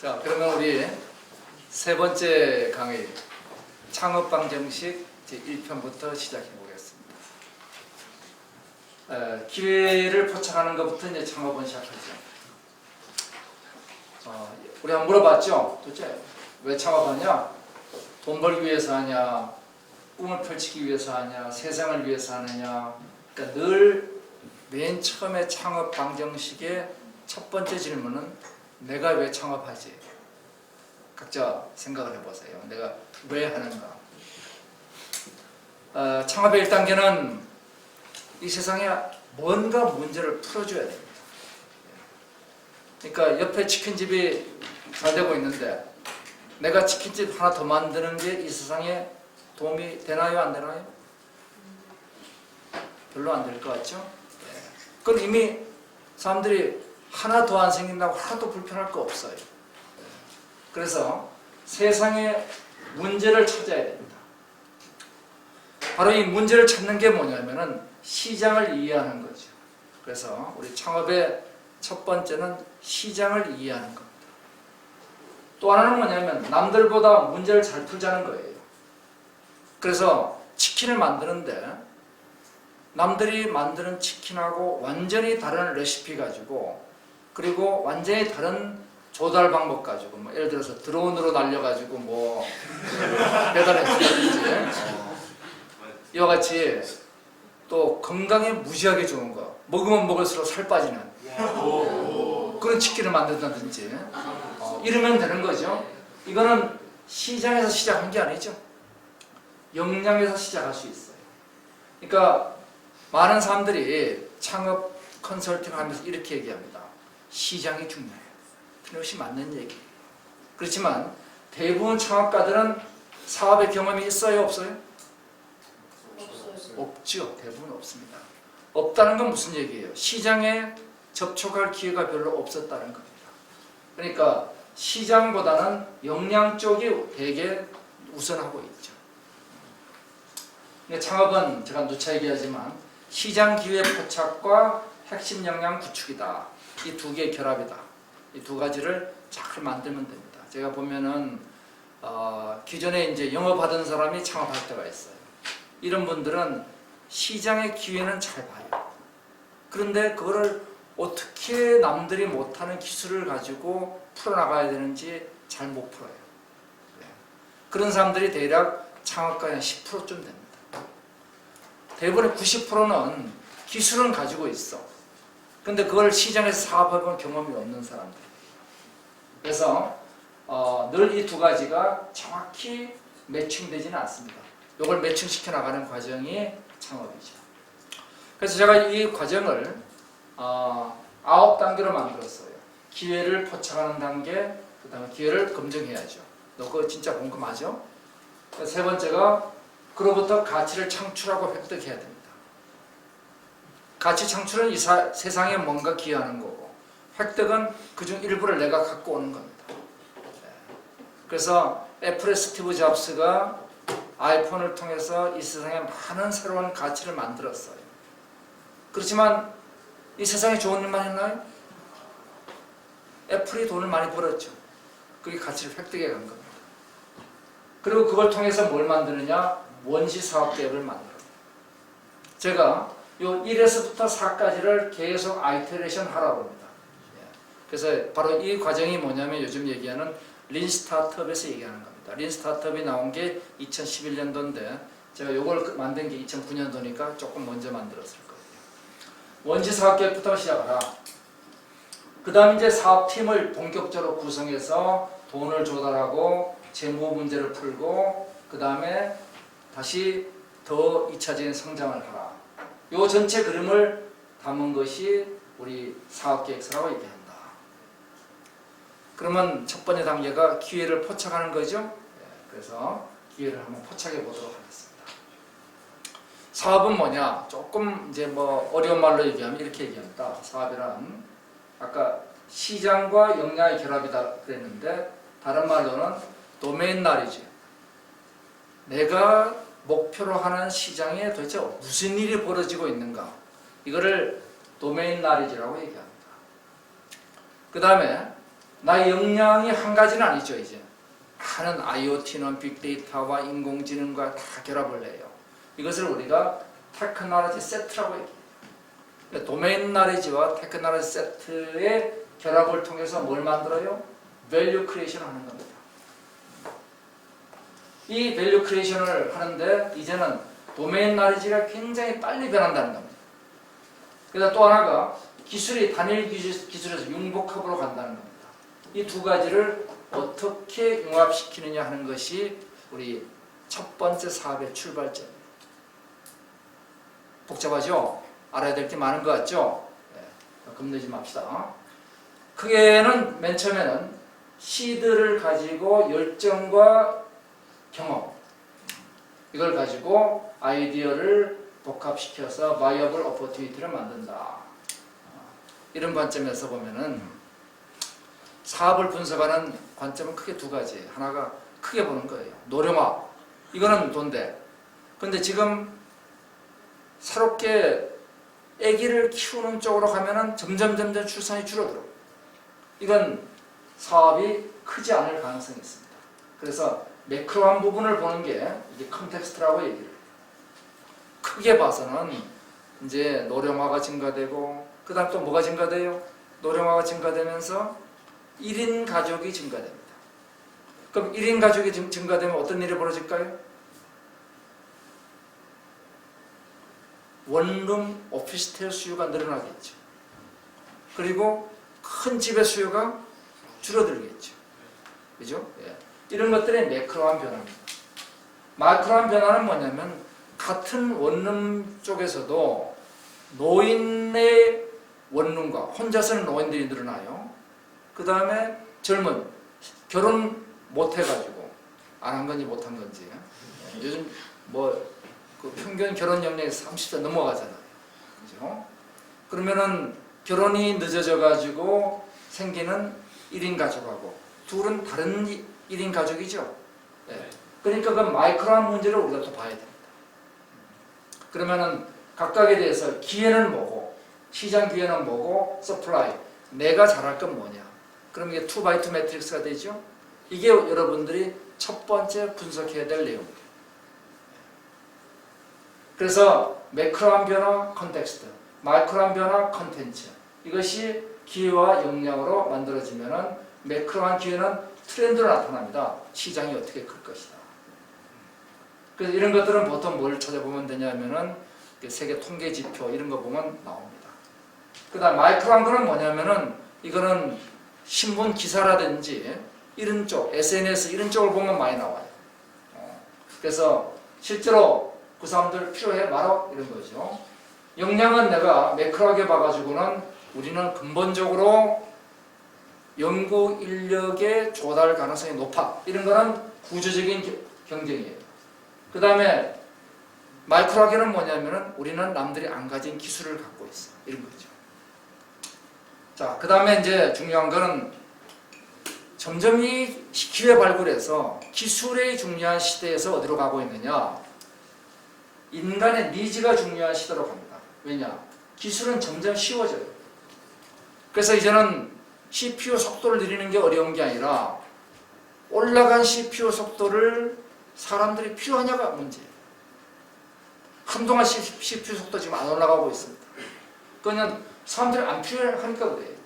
자, 그러면 우리 세 번째 강의 창업 방 정식 제 1편부터 시작해 보겠습니다. 에, 기회를 포착하는 것부터 이제 창업은 시작하죠. 어, 우리 한번 물어봤죠? 도대체 왜 창업하냐? 돈 벌기 위해서 하냐? 꿈을 펼치기 위해서 하냐? 세상을 위해서 하느냐? 그러니까 늘 맨 처음에 창업 방정식의 첫 번째 질문은 내가 왜 창업하지? 각자 생각을 해보세요. 내가 왜 하는가? 어, 창업의 1단계는 이 세상에 뭔가 문제를 풀어줘야 됩니다. 그러니까 옆에 치킨집이 잘 되고 있는데 내가 치킨집 하나 더 만드는 게 이 세상에 도움이 되나요? 안 되나요? 별로 안 될 것 같죠? 예. 그건 이미 사람들이 하나 더안 생긴다고 하나도 불편할 거 없어요. 그래서 세상에 문제를 찾아야 됩니다. 바로 이 문제를 찾는 게 뭐냐면은 시장을 이해하는 거죠. 그래서 우리 창업의 첫 번째는 시장을 이해하는 겁니다. 또 하나는 뭐냐면 남들보다 문제를 잘 풀자는 거예요. 그래서 치킨을 만드는데 남들이 만드는 치킨하고 완전히 다른 레시피 가지고 그리고 완전히 다른 조달 방법 가지고 뭐 예를 들어서 드론으로 날려가지고 뭐 배달해주든지 어, 이와 같이 또 건강에 무지하게 좋은 거 먹으면 먹을수록 살 빠지는 그런 치킨을 만든다든지 어, 이러면 되는 거죠. 이거는 시장에서 시작한 게 아니죠. 역량에서 시작할 수 있어요. 그러니까 많은 사람들이 창업 컨설팅 하면서 이렇게 얘기합니다. 시장이 중요해요. 틀림없이 맞는 얘기예요. 그렇지만 대부분 창업가들은 사업의 경험이 있어요, 없어요? 없죠. 대부분 없습니다. 없다는 건 무슨 얘기예요? 시장에 접촉할 기회가 별로 없었다는 겁니다. 그러니까 시장보다는 역량 쪽이 되게 우선하고 있죠. 창업은 제가 누차 얘기하지만 시장 기회 포착과 핵심 역량 구축이다. 이 두 개의 결합이다. 이 두 가지를 잘 만들면 됩니다. 제가 보면은 어, 기존에 이제 영업하던 사람이 창업할 때가 있어요. 이런 분들은 시장의 기회는 잘 봐요. 그런데 그거를 어떻게 남들이 못하는 기술을 가지고 풀어나가야 되는지 잘 못 풀어요. 네. 그런 사람들이 대략 창업가의 한 10%쯤 됩니다. 대부분의 90%는 기술은 가지고 있어. 근데 그걸 시장에서 사업해본 경험이 없는 사람들. 그래서 어, 늘 이 두 가지가 정확히 매칭되지는 않습니다. 이걸 매칭시켜 나가는 과정이 창업이죠. 그래서 제가 이 과정을 어, 아홉 단계로 만들었어요. 기회를 포착하는 단계, 그 다음에 기회를 검증해야죠. 너 그거 진짜 궁금하죠? 세 번째가 그로부터 가치를 창출하고 획득해야 됩니다. 가치 창출은 이 사- 세상에 뭔가 기여하는 거고 획득은 그중 일부를 내가 갖고 오는 겁니다. 네. 그래서 애플의 스티브 잡스가 아이폰을 통해서 이 세상에 많은 새로운 가치를 만들었어요. 그렇지만 이 세상에 좋은 일만 했나요? 애플이 돈을 많이 벌었죠. 그게 가치를 획득해 간 겁니다. 그리고 그걸 통해서 뭘 만드느냐? 원시 사업 계획을 만들어요. 제가 요 1에서부터 4까지를 계속 아이테레이션 하라고 합니다. 예. 그래서 바로 이 과정이 뭐냐면 요즘 얘기하는 린 스타트업에서 얘기하는 겁니다. 린 스타트업이 나온 게 2011년도인데 제가 요걸 만든 게 2009년도니까 조금 먼저 만들었을 거예요. 원시 사업 계획부터 시작하라. 그 다음 이제 사업팀을 본격적으로 구성해서 돈을 조달하고 재무 문제를 풀고 그 다음에 다시 더 2차적인 성장을 하라. 요 전체 그림을 담은 것이 우리 사업계획서라고 얘기한다. 그러면 첫 번째 단계가 기회를 포착하는 거죠. 예, 그래서 기회를 한번 포착해 보도록 하겠습니다. 사업은 뭐냐? 조금 이제 뭐 어려운 말로 얘기하면 이렇게 얘기합니다. 사업이란 아까 시장과 역량의 결합이다 그랬는데 다른 말로는 도메인 날이지. 내가 목표로 하는 시장에 도대체 무슨 일이 벌어지고 있는가? 이거를 도메인 나리지라고 얘기합니다. 그 다음에 나의 역량이 한 가지는 아니죠 이제 많은 IoT는 빅데이터와 인공지능과 다 결합을 해요. 이것을 우리가 테크놀로지 세트라고 얘기해요. 도메인 나레지와 테크놀로지 세트의 결합을 통해서 뭘 만들어요? 밸류 크리에이션 하는 겁니다. 이 밸류 크리에이션을 하는데 이제는 도메인 나레지가 굉장히 빨리 변한다는 겁니다. 그래서 또 하나가 기술이 단일 기술, 기술에서 융복합으로 간다는 겁니다. 이 두 가지를 어떻게 융합시키느냐 하는 것이 우리 첫 번째 사업의 출발점입니다. 복잡하죠? 알아야 될 게 많은 것 같죠? 네, 겁내지 맙시다. 크게는 맨 처음에는 시드를 가지고 열정과 경험 이걸 가지고 아이디어를 복합시켜서 바이어블 어퍼튜니티를 만든다. 이런 관점에서 보면은 사업을 분석하는 관점은 크게 두 가지. 하나가 크게 보는 거예요. 노령화. 이거는 돈데. 근데 지금 새롭게 아기를 키우는 쪽으로 가면은 점점 점점 출산이 줄어들어. 이건 사업이 크지 않을 가능성이 있습니다. 그래서 매크로한 부분을 보는 게 이게 컨텍스트라고 얘기를 해요. 크게 봐서는 이제 노령화가 증가되고 그다음 또 뭐가 증가돼요? 노령화가 증가되면서 1인 가족이 증가됩니다. 그럼 1인 가족이 증- 증가되면 어떤 일이 벌어질까요? 원룸 오피스텔 수요가 늘어나겠죠. 그리고 큰 집의 수요가 줄어들겠죠. 그죠? 예. 이런 것들의 매크로한 변화입니다. 마크로한 변화는 뭐냐면 같은 원룸 쪽에서도 노인의 원룸과 혼자 사는 노인들이 늘어나요. 그 다음에 젊은 결혼 못 해가지고 안 한 건지 못 한 건지 예. 요즘 뭐 그 평균 결혼 연령이 30세 넘어가잖아요. 그죠? 그러면은 결혼이 늦어져 가지고 생기는 1인 가족하고 둘은 다른 1인 가족이죠. 예. 그러니까 그 마이크로한 문제를 우리가 또 봐야 됩니다. 그러면은 각각에 대해서 기회는 뭐고 시장 기회는 뭐고 서플라이 내가 잘할 건 뭐냐. 그럼 이게 2x2 매트릭스가 되죠. 이게 여러분들이 첫 번째 분석해야 될 내용입니다. 그래서 매크로한 변화 컨텍스트, 마이크로한 변화 컨텐츠 이것이 기회와 역량으로 만들어지면은 매크로한 기회는 트렌드로 나타납니다. 시장이 어떻게 클 것이다. 그래서 이런 것들은 보통 뭘 찾아보면 되냐면은 그 세계 통계 지표 이런 거 보면 나옵니다. 그다음 마이크로한 거는 뭐냐면은 이거는 신문 기사라든지 이런 쪽 SNS 이런 쪽을 보면 많이 나와요. 어, 그래서 실제로 그 사람들 필요해 말아 이런 거죠. 역량은 내가 매크로하게 봐가지고는 우리는 근본적으로 연구 인력의 조달 가능성이 높아. 이런 거는 구조적인 겨- 경쟁이에요. 그 다음에 마이크로하게는 뭐냐면은 우리는 남들이 안 가진 기술을 갖고 있어. 이런 거죠. 자, 그 다음에 이제 중요한 거는 점점 이 기회 발굴에서 기술의 중요한 시대에서 어디로 가고 있느냐? 인간의 니즈가 중요한 시대로 갑니다. 왜냐? 기술은 점점 쉬워져요. 그래서 이제는 CPU 속도를 늘리는 게 어려운 게 아니라 올라간 CPU 속도를 사람들이 필요하냐가 문제예요. 한동안 CPU 속도 지금 안 올라가고 있습니다. 그냥 사람들이 안 필요하니까 그래요.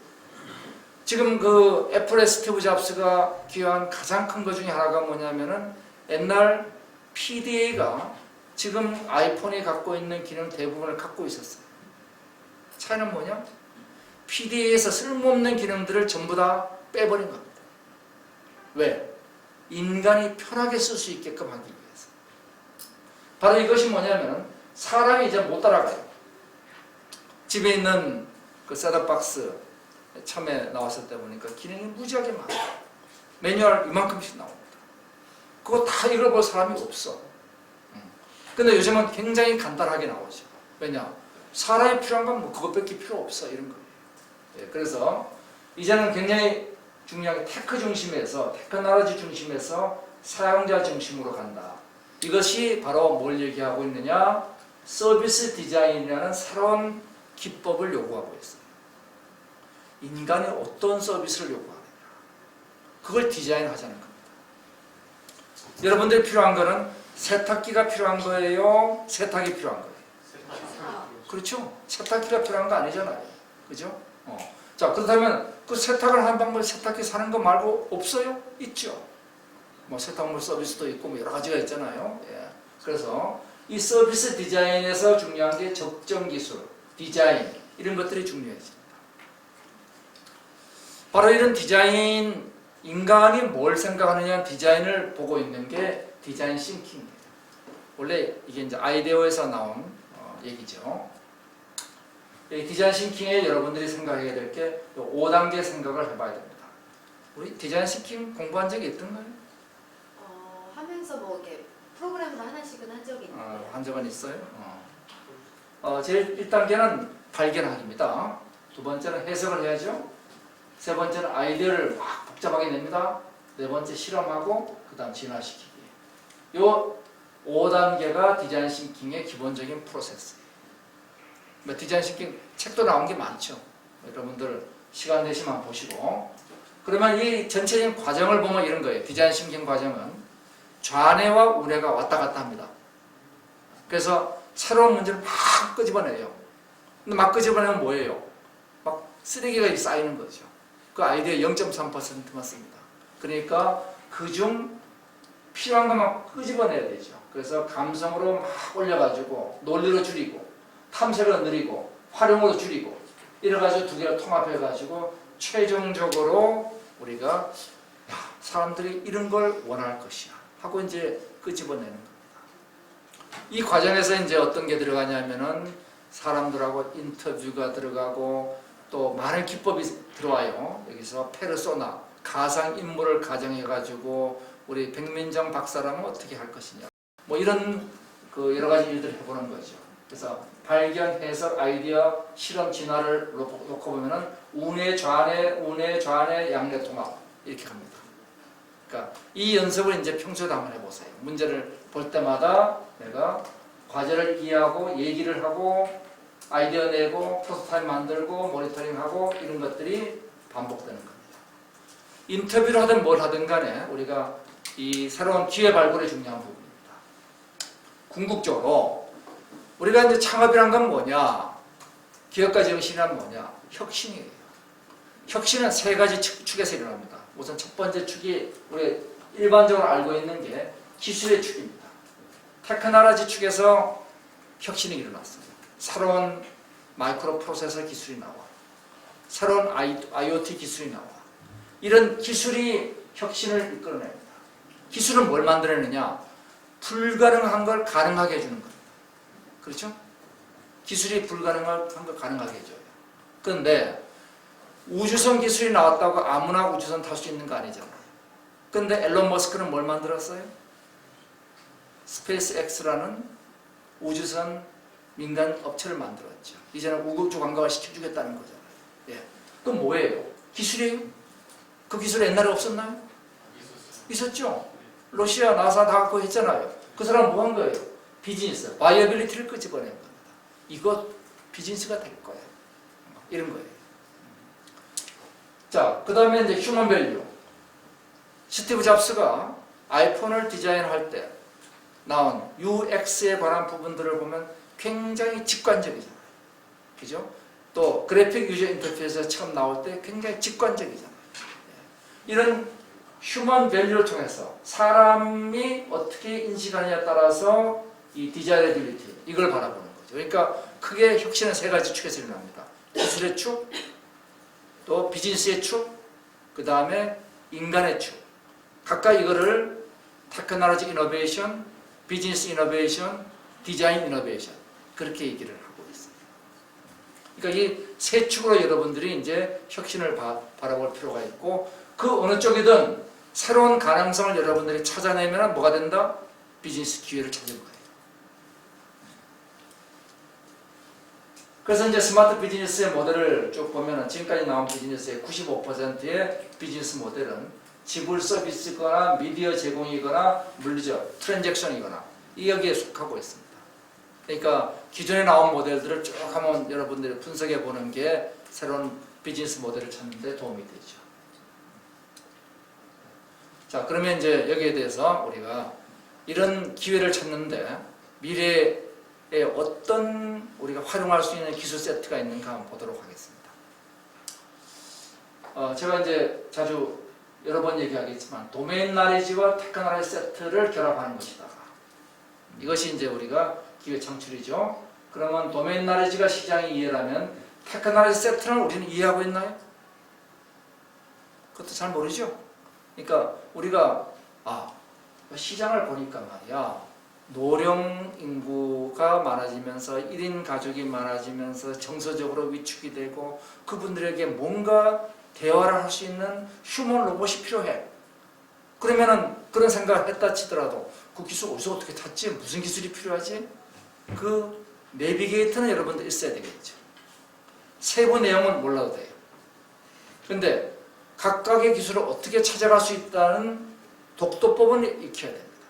지금 그 애플의 스티브 잡스가 기여한 가장 큰 것 중에 하나가 뭐냐면은 옛날 PDA가 지금 아이폰이 갖고 있는 기능 대부분을 갖고 있었어요. 차이는 뭐냐? PDA에서 쓸모없는 기능들을 전부 다 빼버린 겁니다. 왜? 인간이 편하게 쓸 수 있게끔 하기 위해서. 바로 이것이 뭐냐면 사람이 이제 못 따라가요. 집에 있는 그 셋업박스 처음에 나왔을 때 보니까 기능이 무지하게 많아요. 매뉴얼 이만큼씩 나옵니다. 그거 다 읽어볼 사람이 없어. 음. 근데 요즘은 굉장히 간단하게 나오죠. 왜냐? 사람이 필요한 건 뭐 그것밖에 필요 없어. 이런 거 예, 그래서 이제는 굉장히 중요한 게 테크 중심에서 테크놀로지 중심에서 사용자 중심으로 간다. 이것이 바로 뭘 얘기하고 있느냐? 서비스 디자인이라는 새로운 기법을 요구하고 있어요. 인간이 어떤 서비스를 요구하느냐. 그걸 디자인하자는 겁니다. 여러분들이 필요한 거는 세탁기가 필요한 거예요? 세탁이 필요한 거예요? 그렇죠? 세탁기가 필요한 거 아니잖아요. 그죠? 어. 자, 그렇다면 그 세탁을 한 방법 세탁기 사는 거 말고 없어요? 있죠. 뭐 세탁물 서비스도 있고 뭐 여러 가지가 있잖아요. 예. 그래서 이 서비스 디자인에서 중요한 게 적정 기술, 디자인 이런 것들이 중요해집니다. 바로 이런 디자인 인간이 뭘 생각하느냐 디자인을 보고 있는 게 디자인 싱킹이에요. 원래 이게 이제 아이데어에서 나온 어, 얘기죠. 이 디자인 싱킹에 여러분들이 생각해야 될 게 5단계 생각을 해봐야 됩니다. 우리 디자인 싱킹 공부한 적이 있던가요? 어, 하면서 뭐 이렇게 프로그램을 하나씩은 한 적이 있는데 어, 한 적은 있어요. 어. 어, 제일 1단계는 발견하기입니다. 두 번째는 해석을 해야죠. 세 번째는 아이디어를 막 복잡하게 냅니다. 네 번째 실험하고 그 다음 진화시키기. 요 5단계가 디자인 싱킹의 기본적인 프로세스예요. 뭐 디자인 싱킹 책도 나온 게 많죠. 여러분들 시간 되시면 보시고 그러면 이 전체적인 과정을 보면 이런 거예요. 디자인 싱킹 과정은 좌뇌와 우뇌가 왔다 갔다 합니다. 그래서 새로운 문제를 막 끄집어내요. 근데 막 끄집어내면 뭐예요? 막 쓰레기가 쌓이는 거죠. 그 아이디어 0.3%만 씁니다. 그러니까 그중 필요한 것만 끄집어내야 되죠. 그래서 감성으로 막 올려가지고 논리로 줄이고 탐색으로 늘리고 활용으로 줄이고 이래 가지고 두 개를 통합해 가지고 최종적으로 우리가 야, 사람들이 이런 걸 원할 것이야 하고 이제 끄집어내는 겁니다. 이 과정에서 이제 어떤 게 들어가냐면은 사람들하고 인터뷰가 들어가고 또 많은 기법이 들어와요. 여기서 페르소나 가상 인물을 가정해 가지고 우리 백민정 박사라면 어떻게 할 것이냐. 뭐 이런 그 여러 가지 일들을 해보는 거죠. 그래서 발견, 해석, 아이디어, 실험, 진화를 놓고, 놓고 보면은 운의 좌뇌, 운의 좌뇌, 양뇌 통합 이렇게 갑니다. 그러니까 이 연습을 이제 평소에도 한번 해보세요. 문제를 볼 때마다 내가 과제를 이해하고 얘기를 하고 아이디어 내고 프로토타입 만들고 모니터링하고 이런 것들이 반복되는 겁니다. 인터뷰를 하든 뭘 하든 간에 우리가 이 새로운 기회 발굴이 중요한 부분입니다. 궁극적으로 우리가 이제 창업이란 건 뭐냐? 기업가 정신이란 뭐냐? 혁신이에요. 혁신은 세 가지 축, 축에서 일어납니다. 우선 첫 번째 축이 우리 일반적으로 알고 있는 게 기술의 축입니다. 테크놀로지 축에서 혁신이 일어났어요. 새로운 마이크로 프로세서 기술이 나와. 새로운 IoT 기술이 나와. 이런 기술이 혁신을 이끌어냅니다. 기술은 뭘 만들어내느냐? 불가능한 걸 가능하게 해주는 겁니다. 그렇죠? 기술이 불가능한 걸 가능하게 해줘요. 그런데 우주선 기술이 나왔다고 아무나 우주선 탈 수 있는 거 아니잖아요. 근데 앨런 머스크는 뭘 만들었어요? 스페이스 X라는 우주선 민간 업체를 만들었죠. 이제는 우주 관광을 시켜주겠다는 거잖아요. 예. 그건 뭐예요? 기술이에요? 그 기술 옛날에 없었나요? 있었죠. 러시아, 나사 다 갖고 했잖아요. 그 사람 뭐 한 거예요? 비즈니스, 바이어빌리티를 끄집어낸 겁니다. 이거 비즈니스가 될 거예요. 이런 거예요. 자, 그 다음에 이제 휴먼 밸류. 스티브 잡스가 아이폰을 디자인할 때 나온 UX에 관한 부분들을 보면 굉장히 직관적이잖아요. 그죠? 또 그래픽 유저 인터페이스에서 처음 나올 때 굉장히 직관적이잖아요. 예. 이런 휴먼 밸류를 통해서 사람이 어떻게 인식하느냐에 따라서 이 디자이너빌리티 이걸 바라보는 거죠. 그러니까 크게 혁신은 세 가지 축에서 일어납니다. 기술의 축, 또 비즈니스의 축, 그 다음에 인간의 축. 각각 이거를 테크놀로지 이노베이션, 비즈니스 이노베이션, 디자인 이노베이션 그렇게 얘기를 하고 있어요. 그러니까 이 세 축으로 여러분들이 이제 혁신을 바, 바라볼 필요가 있고 그 어느 쪽이든 새로운 가능성을 여러분들이 찾아내면 뭐가 된다? 비즈니스 기회를 찾는 거예요. 그래서 이제 스마트 비즈니스의 모델을 쭉 보면은 지금까지 나온 비즈니스의 95%의 비즈니스 모델은 지불 서비스거나 미디어 제공이거나 물리적 트랜잭션이거나 이 여기에 속하고 있습니다. 그러니까 기존에 나온 모델들을 쭉 한번 여러분들이 분석해 보는 게 새로운 비즈니스 모델을 찾는 데 도움이 되죠. 자, 그러면 이제 여기에 대해서 우리가 이런 기회를 찾는데 미래에 어떤 우리가 활용할 수 있는 기술 세트가 있는가 한번 보도록 하겠습니다. 어, 제가 이제 자주 여러 번 얘기하겠지만 도메인 나레지와 테크나레지 세트를 결합하는 것이다. 이것이 이제 우리가 기회 창출이죠. 그러면 도메인 나레지가 시장이 이해라면 테크나레지 세트는 우리는 이해하고 있나요? 그것도 잘 모르죠. 그러니까 우리가 아 시장을 보니까 말이야 노령 인구가 많아지면서 1인 가족이 많아지면서 정서적으로 위축이 되고 그분들에게 뭔가 대화를 할 수 있는 휴먼 로봇이 필요해. 그러면은 그런 생각을 했다 치더라도 그 기술 어디서 어떻게 찾지? 무슨 기술이 필요하지? 그 내비게이터는 여러분들 있어야 되겠죠. 세부 내용은 몰라도 돼요. 근데 각각의 기술을 어떻게 찾아갈 수 있다는 독도법은 익혀야 됩니다.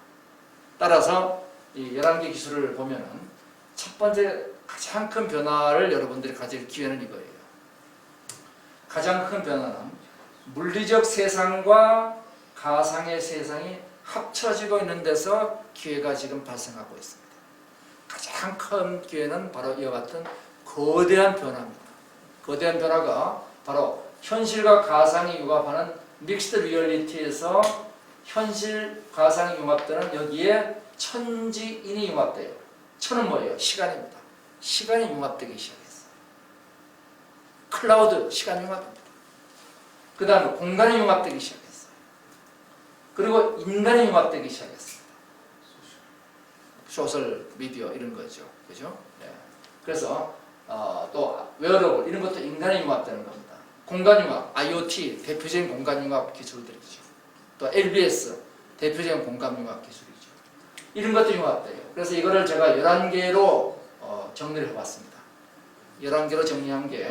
따라서 이 11개 기술을 보면은 첫 번째 가장 큰 변화를 여러분들이 가질 기회는 이거예요. 가장 큰 변화는 물리적 세상과 가상의 세상이 합쳐지고 있는 데서 기회가 지금 발생하고 있습니다. 가장 큰 기회는 바로 이와 같은 거대한 변화입니다. 거대한 변화가 바로 현실과 가상이 융합하는 믹스드 리얼리티에서 현실, 가상이 융합되는 여기에 천지인이 융합돼요. 천은 뭐예요? 시간입니다. 시간이 융합되기 시작했어요. 클라우드, 시간이 융합됩니다. 그 다음에 공간이 융합되기 시작했어요. 그리고 인간이 융합되기 시작했습니다. 소셜 미디어 이런 거죠. 그죠? 네. 그래서 어, 또 웨어러블 이런 것도 인간이 융합되는 겁니다. 공간 융합, IoT 대표적인 공간 융합 기술들이죠. 또 LBS 대표적인 공간 융합 기술이죠. 이런 것도 융합돼요. 그래서 이거를 제가 11개로 어, 정리를 해봤습니다. 11개로 정리한 게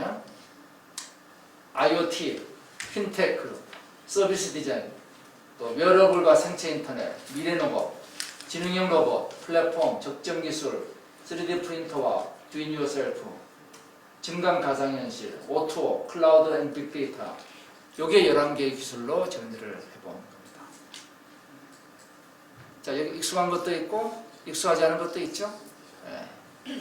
IoT, 핀테크, 서비스 디자인, 또 웨어러블과 생체 인터넷, 미래 로봇, 지능형 로봇, 플랫폼, 적정 기술, 3D 프린터와 doing yourself, 증강 가상현실, 오토, 클라우드 앤 빅데이터 요게 11개의 기술로 정리를 해본 겁니다. 자, 여기 익숙한 것도 있고 익숙하지 않은 것도 있죠. 예.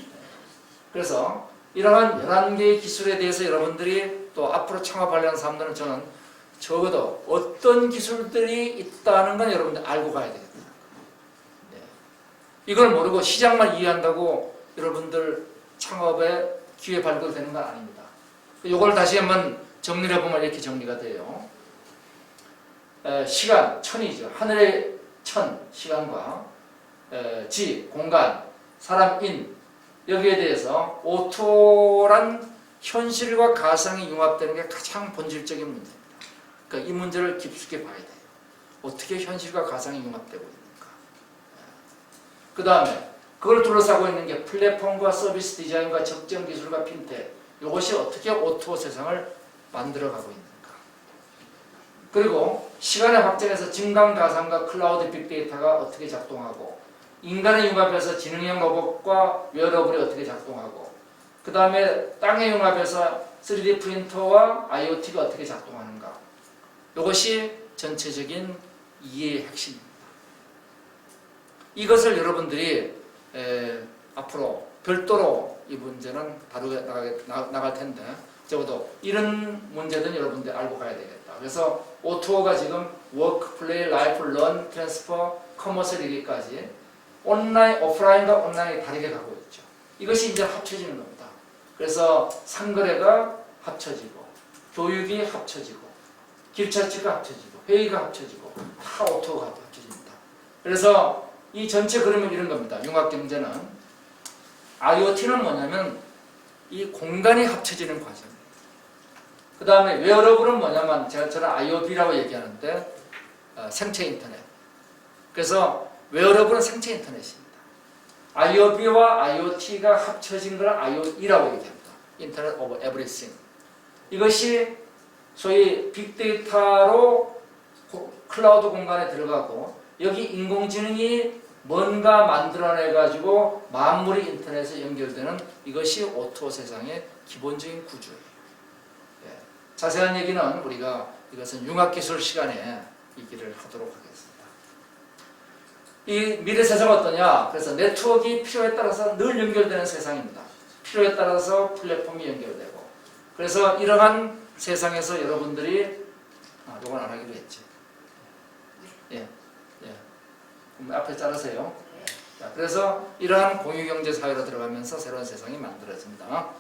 그래서 이러한 11개의 기술에 대해서 여러분들이 또 앞으로 창업하려는 사람들은 저는 적어도 어떤 기술들이 있다는 건 여러분들 알고 가야 되겠다. 네. 이걸 모르고 시장만 이해한다고 여러분들 창업에 기회 발굴되는 건 아닙니다. 이걸 다시 한번 정리를 해보면 이렇게 정리가 돼요. 에, 시간, 천이죠. 하늘의 천, 시간과 에, 지, 공간, 사람, 인 여기에 대해서 오토란 현실과 가상이 융합되는 게 가장 본질적인 문제입니다. 그러니까 이 문제를 깊숙이 봐야 돼요. 어떻게 현실과 가상이 융합되고 있는가. 그 다음에 그걸 둘러싸고 있는 게 플랫폼과 서비스 디자인과 적정 기술과 핀텍 이것이 어떻게 오토 세상을 만들어가고 있는가. 그리고 시간의 확장에서 증강 가상과 클라우드 빅데이터가 어떻게 작동하고 인간의 융합에서 지능형 로봇과 웨어러블이 어떻게 작동하고 그 다음에 땅의 융합에서 3D 프린터와 IoT가 어떻게 작동하는가 이것이 전체적인 이해의 핵심입니다. 이것을 여러분들이 에, 앞으로 별도로 이 문제는 다루게 나갈 텐데 적어도 이런 문제는 여러분들 알고 가야 되겠다. 그래서 O2O가 지금 워크, 플레이, 라이프, 런, 트랜스퍼, 커머스 이기까지 온라인, 오프라인과 온라인이 다르게 가고 있죠. 이것이 이제 합쳐지는 겁니다. 그래서 상거래가 합쳐지고 교육이 합쳐지고 길찾기가 합쳐지고 회의가 합쳐지고 다 오토가 합쳐집니다. 그래서 이 전체 그림은 이런 겁니다. 융합 경제는 IoT는 뭐냐면 이 공간이 합쳐지는 과정입니다. 그 다음에 웨어러블은 뭐냐면 제가 저는 IoT라고 얘기하는데 어, 생체 인터넷. 그래서 웨어러블은 생체 인터넷입니다. IoT와 IoT가 합쳐진 걸 IoE라고 얘기합니다. 인터넷 오브 에브리싱. 이것이 소위 빅데이터로 고- 클라우드 공간에 들어가고 여기 인공지능이 뭔가 만들어내 가지고 만물이 인터넷에 연결되는 이것이 오토 세상의 기본적인 구조예요. 예. 자세한 얘기는 우리가 이것은 융합기술 시간에 얘기를 하도록 하겠습니다. 이 미래 세상은 어떠냐? 그래서 네트워크가 필요에 따라서 늘 연결되는 세상입니다. 필요에 따라서 플랫폼이 연결되고 그래서 이러한 세상에서 여러분들이 아, 이건 안 하기로 했지. 예, 예. 앞에 자르세요. 네. 자, 그래서 이러한 공유경제 사회로 들어가면서 새로운 세상이 만들어집니다.